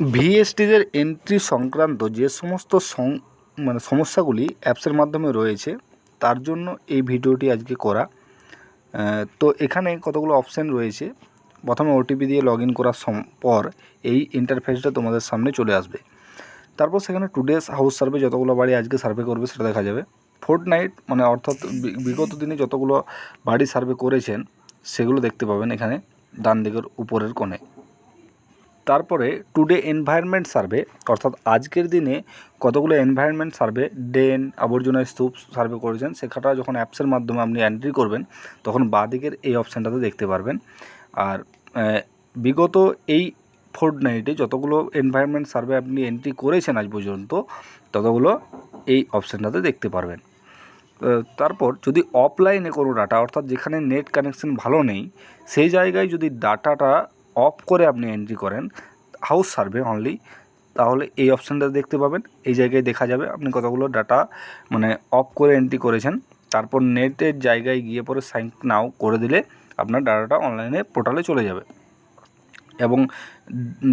ভিএসটিদের entry সংক্রান্ত যে সমস্ত সং মানে সমস্যাগুলি অ্যাপসের মাধ্যমে রয়েছে, তার জন্য এই ভিডিওটি আজকে করা। তো এখানে কতগুলো অপশান রয়েছে। প্রথমে ওটিপি দিয়ে লগ ইন করার পর এই ইন্টারফেসটা তোমাদের সামনে চলে আসবে। তারপর সেখানে টুডেস হাউস সার্ভে যতগুলো বাড়ি আজকে সার্ভে করবে সেটা দেখা যাবে। ফোর্ট নাইট মানে অর্থাৎ বিগত দিনে যতগুলো বাড়ি সার্ভে করেছেন, সেগুলো দেখতে পাবেন এখানে ডান দিকের উপরের কোণে। তারপরে টুডে এনভায়রনমেন্ট সার্ভে অর্থাৎ আজকের দিনে কতগুলো এনভায়রনমেন্ট সার্ভে ড্রেন, আবর্জনা স্তূপ সার্ভে করেছেন, সেখানটা যখন অ্যাপসের মাধ্যমে আপনি এন্ট্রি করবেন, তখন বাঁদিকের এই অপশানটাতে দেখতে পারবেন। আর বিগত এই ফোর্ট নাইটে যতগুলো এনভায়রনমেন্ট সার্ভে আপনি এন্ট্রি করেছেন আজ পর্যন্ত, ততগুলো এই অপশানটাতে দেখতে পারবেন। তারপর যদি অফলাইনে কোনো ডাটা অর্থাৎ যেখানে নেট কানেকশন ভালো নেই, সেই জায়গায় যদি ডাটাটা অফ করে আপনি এন্ট্রি করেন হাউস সার্ভে অনলি তাহলে এই অপশানটা দেখতে পাবেন, এই জায়গায় দেখা যাবে আপনি কতগুলো ডাটা মানে অফ করে এন্ট্রি করেছেন, তারপর নেটের জায়গায় গিয়ে পরে সাইন নাও করে দিলে আপনার ডাটাটা অনলাইনে পোর্টালে চলে যাবে। এবং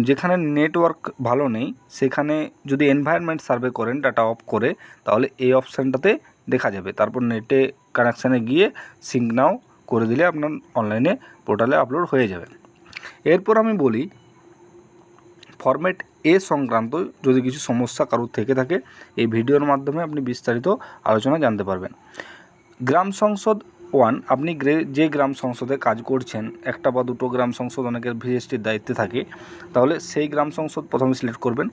যেখানে নেটওয়ার্ক ভালো নেই, সেখানে যদি এনভায়রনমেন্ট সার্ভে করেন ডাটা অফ করে, তাহলে এই অপশানটাতে দেখা যাবে। তারপর নেটে কানেকশানে গিয়ে সিঙ্ক নাও করে দিলে আপনার অনলাইনে পোর্টালে আপলোড হয়ে যাবে। এরপর আমি বলি ফরম্যাট এ সংক্রান্ত যদি কিছু সমস্যা কারোর থেকে থাকে, এই ভিডিওর মাধ্যমে আপনি বিস্তারিত আলোচনা জানতে পারবেন। গ্রাম সংসদ ওয়ান আপনি যে গ্রাম সংসদে কাজ করছেন, একটা বা দুটো গ্রাম সংসদ অনেকের ভিএসটির দায়িত্বে থাকে, তাহলে সেই গ্রাম সংসদ প্রথমে সিলেক্ট করবেন।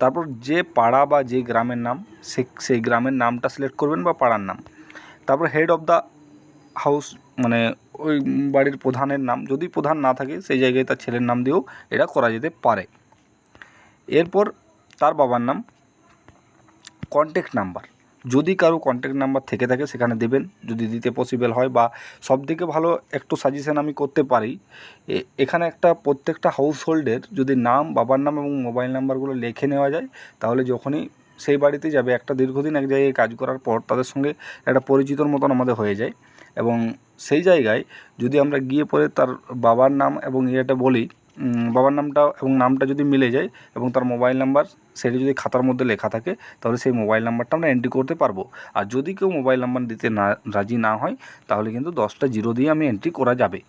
তারপর যে পাড়া বা যে গ্রামের নাম, সে, সেই গ্রামের নামটা সিলেক্ট করবেন বা পাড়ার নাম। তারপর হেড অফ দ্য হাউস মানে ওই বাড়ির প্রধানের নাম, যদি প্রধান না থাকে, সেই জায়গায় তার ছেলের নাম দিয়েও এটা করা যেতে পারে। এরপর তার বাবার নাম কন্ট্যাক্ট নাম্বার যদি কারও কন্ট্যাক্ট নাম্বার থেকে থাকে, সেখানে দেবেন। যদি দিতে পসিবল হয় বা সবথেকে ভালো একটু সাজেশান আমি করতে পারি এখানে একটা প্রত্যেকটা হাউস হোল্ডের যদি নাম, বাবার নাম এবং মোবাইল নাম্বারগুলো লিখে নেওয়া যায়, তাহলে যখনই সেই বাড়িতে যাবে, একটা দীর্ঘদিন এক জায়গায় কাজ করার পর তাদের সঙ্গে একটা পরিচিতর মতন আমাদের হয়ে যায়। এবং সেই জায়গায় যদি আমরা গিয়ে পরে তার বাবার নাম এবং ইয়েটা বলি বাবার নামটা এবং নামটা যদি মিলে যায় এবং তার মোবাইল নাম্বার সেটা যদি খাতার মধ্যে লেখা থাকে, তাহলে সেই মোবাইল নাম্বারটা আমরা এন্ট্রি করতে পারব। আর যদি কেউ মোবাইল নাম্বার দিতে না, রাজি না হয়, তাহলে কিন্তু দশটা জিরো দিয়ে আমি এন্ট্রি করা যাবে।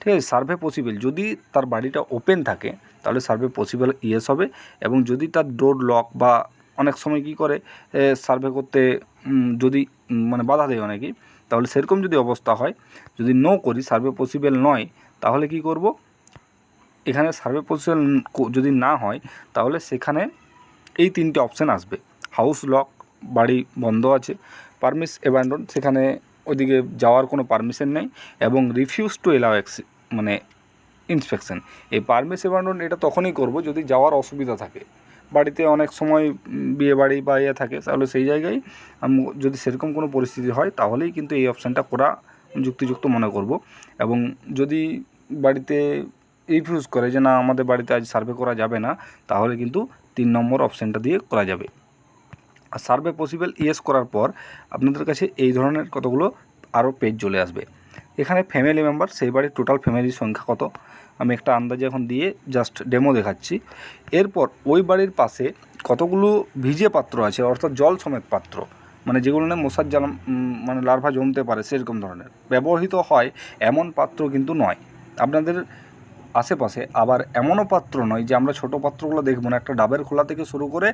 ঠিক আছে সার্ভে পসিবল যদি তার বাড়িটা ওপেন থাকে, তাহলে সার্ভে পসিবল ইয়েস হবে এবং যদি তার ডোর লক বা অনেক সময় কী করে সার্ভে করতে যদি মানে বাধা দেয় অনেকেই তাহলে সেরকম যদি অবস্থা হয়, যদি নো করি সার্ভে পসিবল নয়, তাহলে কি করব? এখানে সার্ভে পসিবল যদি না হয়, তাহলে সেখানে এই তিনটে অপশান আসবে। হাউস লক বাড়ি বন্ধ আছে পারমিস অ্যাবান্ডন সেখানে ওদিকে যাওয়ার কোনো পারমিশন নেই এবং রিফিউজ টু এলাও মানে ইন্সপেকশন এই পারমিস অ্যাবান্ডন এটা তখনই করব যদি যাওয়ার অসুবিধা থাকে। বাড়িতে অনেক সময় বিয়ে বাড়ি বা ইয়ে থাকে, তাহলে সেই জায়গায় আমি, যদি সেরকম কোনো পরিস্থিতি হয়, তাহলেই কিন্তু এই অপশানটা করা যুক্তিযুক্ত মনে করব। এবং যদি বাড়িতে রিফিউজ করে যে না, আমাদের বাড়িতে আজ সার্ভে করা যাবে না, তাহলে কিন্তু তিন নম্বর অপশানটা দিয়ে করা যাবে। আর সার্ভে পসিবল ইয়েস করার পর আপনাদের কাছে এই ধরনের কতগুলো আরও পেজ চলে আসবে। এখানে ফ্যামিলি মেম্বার সেই বাড়ির টোটাল ফ্যামিলির সংখ্যা কত? আমি একটা আন্দাজে এখন দিয়ে জাস্ট ডেমো দেখাচ্ছি। এরপর ওই বাড়ির পাশে কতগুলো ভিজে পাত্র আছে, অর্থাৎ জল সমেত পাত্র মানে যেগুলো না মশার জাল মানে লার্ভা জমতে পারে, সেরকম ধরনের। ব্যবহৃত হয় এমন পাত্র কিন্তু নয়। আপনাদের আশেপাশে আবার এমনও পাত্র নয় যে আমরা ছোট পাত্রগুলো দেখব না। একটা ডাবের খোলা থেকে শুরু করে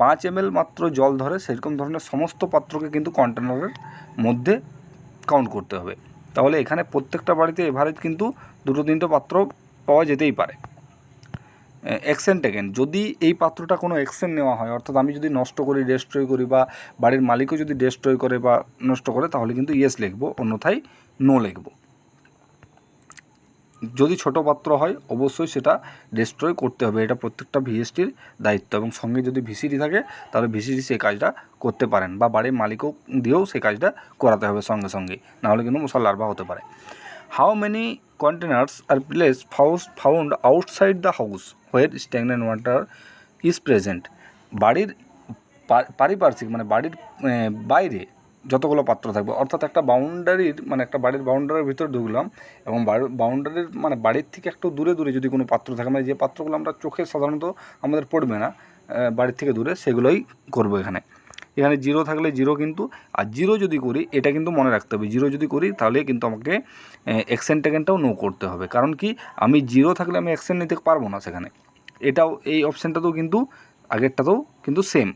পাঁচ এম মাত্র জল ধরে, সেরকম ধরনের সমস্ত পাত্রকে কিন্তু কন্টেনারের মধ্যে কাউন্ট করতে হবে। তাহলে এখানে প্রত্যেকটা বাড়িতে এভারেজ কিন্তু দুটো তিনটে পাত্র পাওয়া যেতেই পারে। এক্সেন্ট টেকেন যদি এই পাত্রটা কোনো এক্সেন্ট নেওয়া হয়, অর্থাৎ আমি যদি নষ্ট করি ডেস্ট্রয় করি বা বাড়ির মালিকও যদি ডেস্ট্রয় করে বা নষ্ট করে, তাহলে কিন্তু ইয়েস লিখব, অন্যথায় নো লিখব। যদি ছোট পাত্র হয়, অবশ্যই সেটা ডিস্ট্রয় করতে হবে। এটা প্রত্যেকটা ভিএসটির দায়িত্ব এবং সঙ্গে যদি ভিসিডি থাকে, তাহলে ভিসিডি সেই কাজটা করতে পারেন বা বাড়ির মালিকও দিয়েও সেই কাজটা করাতে হবে সঙ্গে সঙ্গে। নাহলে কিন্তু মশার লার্ভা হতে পারে। How many containers are places ফাউস found outside the house where stagnant water is present বাড়ির পারিপার্শ্বিক মানে বাড়ির বাইরে যতগুলো পাত্র থাকবে। অর্থাৎ একটা বাউন্ডারির মানে একটা বাড়ির বাউন্ডারির ভিতরে ঢুকলাম এবং বাউন্ডারির মানে বাড়ির থেকে একটু দূরে দূরে যদি কোনো পাত্র থাকে মানে যে পাত্রগুলো আমরা চোখে সাধারণত আমাদের পড়বে না বাড়ির থেকে দূরে, সেগুলোই করব এখানে। এখানে জিরো থাকলে জিরো কিন্তু, আর জিরো যদি করি, এটা কিন্তু মনে রাখতে হবে। জিরো যদি করি, তাহলে কিন্তু আমাকে এক্সেন টেকেনটাও নো করতে হবে। কারণ কি, আমি জিরো থাকলে আমি এক্সেন নিতে পারব না সেখানে। এটাও, এই অপশানটাতেও কিন্তু, আগেরটাতেও কিন্তু সেম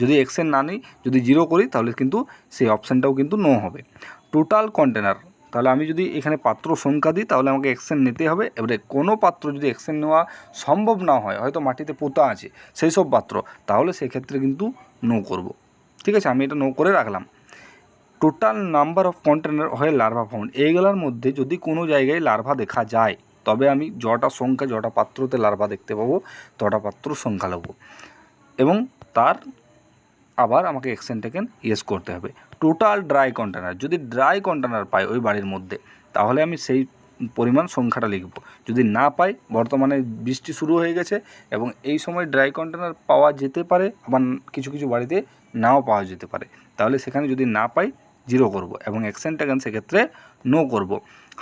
যদি এক্সেন না নিই, যদি জিরো করি, তাহলে কিন্তু সেই অপশানটাও কিন্তু নো হবে। টোটাল কন্টেনার তাহলে আমি যদি এখানে পাত্র সংখ্যা দিই, তাহলে আমাকে এক্সেন নিতে হবে। এবারে কোনো পাত্র যদি এক্সেন নেওয়া সম্ভব না হয়, হয়তো মাটিতে পোতা আছে, সেই সব পাত্র, তাহলে সেক্ষেত্রে কিন্তু নো করব। ঠিক আছে, আমি এটা নো করে রাখলাম। টোটাল নাম্বার অফ কন্টেনার হয় লার্ভা ফাউন্ড এইগুলোর মধ্যে যদি কোনো জায়গায় লার্ভা দেখা যায়, তবে আমি যটা সংখ্যা, যটা পাত্রতে লার্ভা দেখতে পাবো, তটা পাত্র সংখ্যা নেব এবং তার আবার আমাকে এক্সেন টেকেন ইয়েস করতে হবে। টোটাল ড্রাই কন্টেনার যদি ড্রাই কন্টেনার পাই ওই বাড়ির মধ্যে, তাহলে আমি সেই পরিমাণ সংখ্যাটা লিখব। যদি না পাই, বর্তমানে বৃষ্টি শুরু হয়ে গেছে এবং এই সময় ড্রাই কন্টেনার পাওয়া যেতে পারে, আবার কিছু কিছু বাড়িতে নাও পাওয়া যেতে পারে, তাহলে সেখানে যদি না পাই জিরো করব এবং এক্সেন টেকেন সেক্ষেত্রে নো করব।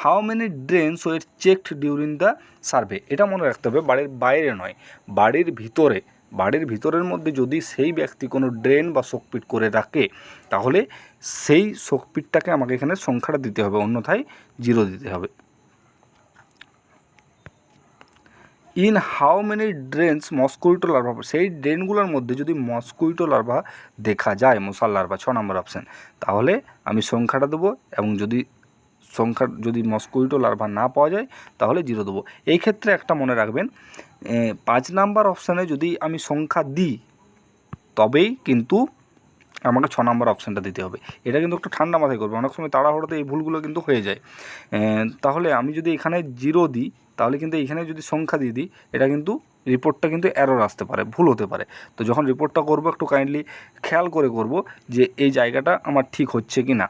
How many drains were checked during the survey এটা মনে রাখতে হবে, বাড়ির বাইরে নয়, বাড়ির ভিতরে বাড়ির ভিতরের মধ্যে যদি সেই ব্যক্তি কোনো ড্রেন বা শোকপিট করে রাখে, তাহলে সেই শোকপিটটাকে আমাকে এখানে সংখ্যাটা দিতে হবে, অন্যথায় জিরো দিতে হবে। In how many drains mosquito larva সেই ড্রেনগুলোর মধ্যে যদি মস্কুইটো লার্ভা দেখা যায় মশার লার্ভা ছ নম্বর অপশান তাহলে আমি সংখ্যাটা দেবো এবং যদি সংখ্যা, যদি মস্কুইটো লার্ভা না পাওয়া যায়, তাহলে জিরো দেবো। এই ক্ষেত্রে একটা মনে রাখবেন পাঁচ নাম্বার অপশানে যদি আমি সংখ্যা দিই, তবেই কিন্তু আমাকে ছ নম্বর অপশানটা দিতে হবে। এটা কিন্তু একটু ঠান্ডা মাথায় করবে। অনেক সময় তাড়াহুড়োতে এই ভুলগুলো কিন্তু হয়ে যায়। তাহলে আমি যদি এখানে জিরো দিই, তাহলে কিন্তু এখানে যদি সংখ্যা দিয়ে দিই, এটা কিন্তু রিপোর্টটা কিন্তু এরর আসতে পারে, ভুল হতে পারে। তো যখন রিপোর্টটা করব, একটু কাইন্ডলি খেয়াল করে করব যে এই জায়গাটা আমার ঠিক হচ্ছে কি না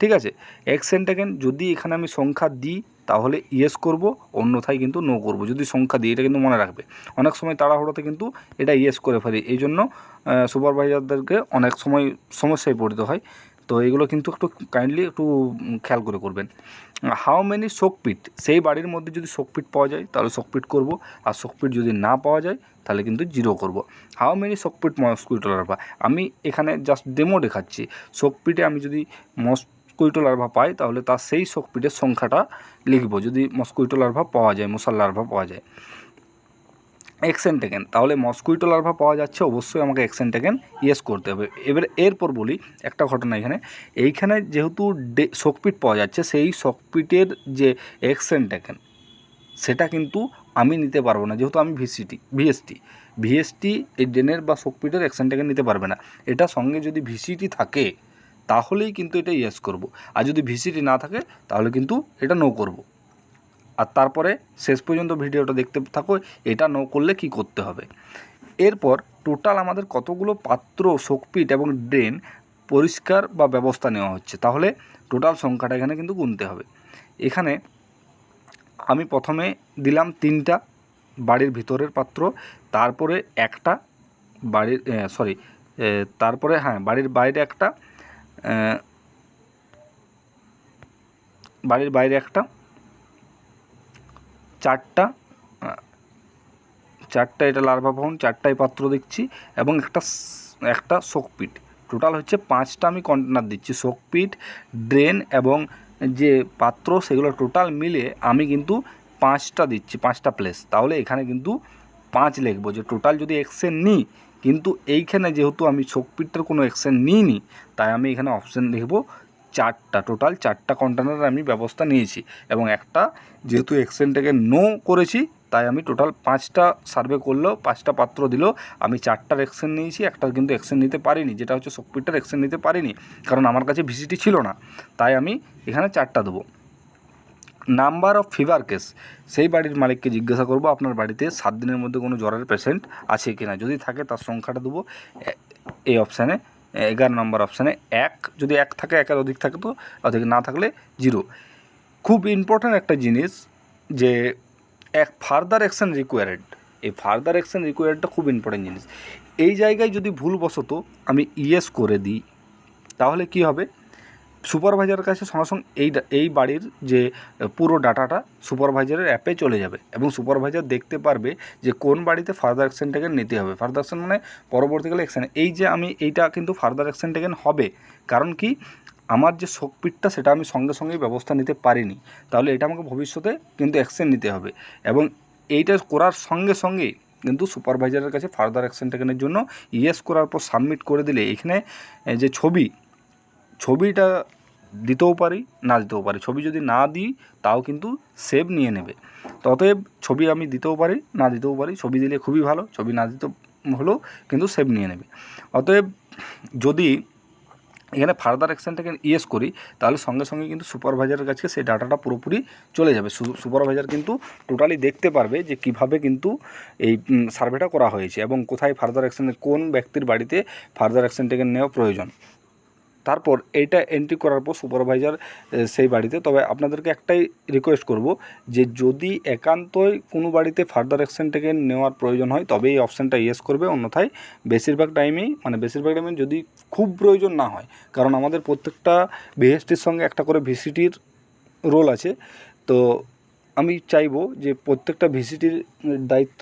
ঠিক আছে? এক্সেন টেকেন যদি এখানে আমি সংখ্যা দিই তাহলে ইয়েস করব, অন্যথায় কিন্তু নো করব। যদি সংখ্যা দিই, এটা কিন্তু মনে রাখবে। অনেক সময় তাড়াহুড়োতে কিন্তু এটা ইয়েস করে ফেলি। এই জন্য সুপারভাইজারদেরকে অনেক সময় সমস্যায় পড়তে হয়। তো এগুলো কিন্তু একটু কাইন্ডলি একটু খেয়াল করে করবেন। হাউ মেনি শোকপিট সেই বাড়ির মধ্যে যদি শোকপিট পাওয়া যায়, তাহলে শোকপিট করব। আর শোকপিট যদি না পাওয়া যায়, তাহলে কিন্তু জিরো করব। How many soak pit mosquito larva আমি এখানে জাস্ট ডেমো দেখাচ্ছি। শোকপিটে আমি যদি মস্কুইটো লার্ভা পাই তাহলে তার সেই শোকপিটের সংখ্যাটা লিখব। যদি মস্কুইটো লার্ভা পাওয়া যায় মশার লার্ভা পাওয়া যায়। এক্সেন টেকেন তাহলে মস্কুইটো লার্ভা পাওয়া যাচ্ছে, অবশ্যই আমাকে এক্সেন টেকেন ইয়েস করতে হবে। এবার এরপর বলি একটা ঘটনা এখানে। এইখানে যেহেতু ডে শকপিট পাওয়া যাচ্ছে, সেই শকপিটের যে এক্সেন টেকেন সেটা কিন্তু আমি নিতে পারব না, যেহেতু আমি ভিসিটি ভিএসটি ভিএসটি এই ডেনের বা শকপিটের এক্সেন টেকেন নিতে পারবে না। এটা সঙ্গে যদি ভিসিটি থাকে তাহলেই কিন্তু এটা ইয়েস করব। আর যদি ভিসিটি না থাকে, তাহলে কিন্তু এটা নো করব। আর তারপরে শেষ পর্যন্ত ভিডিওটা দেখতে থাকো, এটা নো করলে কি করতে হবে? এরপর টোটাল আমাদের কতগুলো পাত্র শোকপিট এবং ড্রেন পরিষ্কার বা ব্যবস্থা নেওয়া হচ্ছে। তাহলে টোটাল সংখ্যাটা এখানে কিন্তু গুনতে হবে। এখানে আমি প্রথমে দিলাম তিনটা বাড়ির ভিতরের পাত্র, তারপরে একটা বাড়ির সরি তারপরে হ্যাঁ বাড়ির বাইরে একটা বাড়ির বাইরে একটা, চারটা চারটা এটা লার্ভা ফাউন্ড চারটাই পাত্র দিচ্ছি এবং একটা একটা শোকপিট টোটাল হচ্ছে পাঁচটা আমি কন্টেনার দিচ্ছি শোকপিট ড্রেন এবং যে পাত্র সেগুলো টোটাল মিলে আমি কিন্তু পাঁচটা দিচ্ছি, পাঁচটা প্লেস তাহলে এখানে কিন্তু পাঁচ লিখব। যে টোটাল যদি এক্সেন নিই কিন্তু এইখানে যেহেতু আমি শোকপিটটার কোনো এক্সেন নিইনি, তাই আমি এখানে অপশান লিখব চারটা। টোটাল চারটা কন্টেনার আমি ব্যবস্থা নিয়েছি এবং একটা যেহেতু এক্সেনটাকে নো করেছি, তাই আমি টোটাল পাঁচটা সার্ভে করলেও পাঁচটা পাত্র দিল। আমি চারটার এক্সেন নিয়েছি, একটা কিন্তু এক্সেন নিতে পারিনি, যেটা হচ্ছে শকপিটটার এক্সেন নিতে পারিনি, কারণ আমার কাছে ভিসিটি ছিল না। তাই আমি এখানে চারটা দেবো। নাম্বার অফ ফিভার কেস সেই বাড়ির মালিককে জিজ্ঞাসা করব, আপনার বাড়িতে সাত দিনের মধ্যে কোনো জ্বরের পেশেন্ট আছে কি না যদি থাকে তার সংখ্যাটা দেবো এই অপশানে এগারো নম্বর অপশানে এক, যদি এক থাকে, একের অধিক থাকে তো, অধিক না থাকলে জিরো। খুব ইম্পর্ট্যান্ট একটা জিনিস যে, এক ফার্দার অ্যাকশন রিকোয়ার্ড এই ফার্দার অ্যাকশন রিকোয়ার্ডটা খুব ইম্পর্ট্যান্ট জিনিস। এই জায়গায় যদি ভুলবশত আমি ইয়েস করে দিই, তাহলে কি হবে? সুপারভাইজারের কাছে সঙ্গে সঙ্গে এই এই বাড়ির যে পুরো ডাটাটা সুপারভাইজারের অ্যাপে চলে যাবে এবং সুপারভাইজার দেখতে পারবে যে কোন বাড়িতে ফার্দার অ্যাকশন টেকেন নিতে হবে। ফার্দার অ্যাকশন মানে পরবর্তীকালে অ্যাকশন এই যে আমি এইটা কিন্তু ফার্দার অ্যাকশন টেকেন হবে, কারণ কি আমার যে শোকপিটটা সেটা আমি সঙ্গে সঙ্গেই ব্যবস্থা নিতে পারিনি। তাহলে এটা আমাকে ভবিষ্যতে কিন্তু অ্যাকশন নিতে হবে এবং এইটা করার সঙ্গে সঙ্গেই কিন্তু সুপারভাইজারের কাছে ফার্দার অ্যাকশন টেকেনের জন্য ইয়েস করার পর সাবমিট করে দিলে এখানে যে ছবি ছবিটা দিতেও পারি, না দিতেও পারি। ছবি যদি না দিই, তাও কিন্তু সেভ নিয়ে নেবে। অতএব ছবি আমি দিতেও পারি, না দিতেও পারি, ছবি দিলে খুবই ভালো, ছবি না দিতে হলেও কিন্তু সেভ নিয়ে নেবে। অতএব যদি এখানে ফার্দার অ্যাকশনটাকে ইয়েস করি, তাহলে সঙ্গে সঙ্গে কিন্তু সুপারভাইজারের কাছে সেই ডাটাটা পুরোপুরি চলে যাবে। সুপারভাইজার কিন্তু টোটালি দেখতে পারবে যে কীভাবে কিন্তু এই সার্ভেটা করা হয়েছে এবং কোথায় ফার্দার অ্যাকশন কোন ব্যক্তির বাড়িতে ফার্দার অ্যাকশন টেকে নেওয়া প্রয়োজন। তারপর এইটা এন্ট্রি করার পর সুপারভাইজার সেই বাড়িতে। তবে আপনাদেরকে একটাই রিকোয়েস্ট করব যে যদি একান্তই কোনো বাড়িতে ফার্দার অ্যাকশন থেকে নেওয়ার প্রয়োজন হয় তবে এই অপশানটা ইয়েস করবে। অন্যথায় বেশিরভাগ টাইমেই মানে বেশিরভাগ টাইমে যদি খুব প্রয়োজন না হয়, কারণ আমাদের প্রত্যেকটা ভিএসটির সঙ্গে একটা করে ভিসিটির রোল আছে। তো আমি চাইব যে প্রত্যেকটা ভিসিটির দায়িত্ব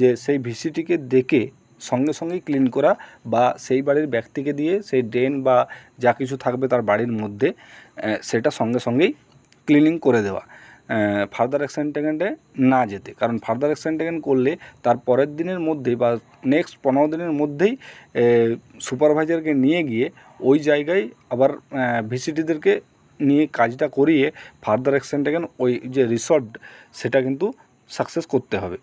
যে সেই ভিসিটিকে দেখে সঙ্গে সঙ্গেই ক্লিন করা বা সেই বাড়ির ব্যক্তিকে দিয়ে সেই ড্রেন বা যা কিছু থাকবে তার বাড়ির মধ্যে সেটা সঙ্গে সঙ্গেই ক্লিনিং করে দেওয়া। ফার্দার অ্যাকশন টেকেন্টে না যেতে। কারণ ফার্দার অ্যাকশন টেকেন করলে তার পরের দিনের মধ্যেই বা নেক্সট পনেরো দিনের মধ্যেই সুপারভাইজারকে নিয়ে গিয়ে ওই জায়গায় আবার ভিসিটিদেরকে নিয়ে কাজটা করিয়ে ফার্দার অ্যাকশন টেকেন ওই যে রিসর্ট সেটা কিন্তু সাকসেস করতে হবে।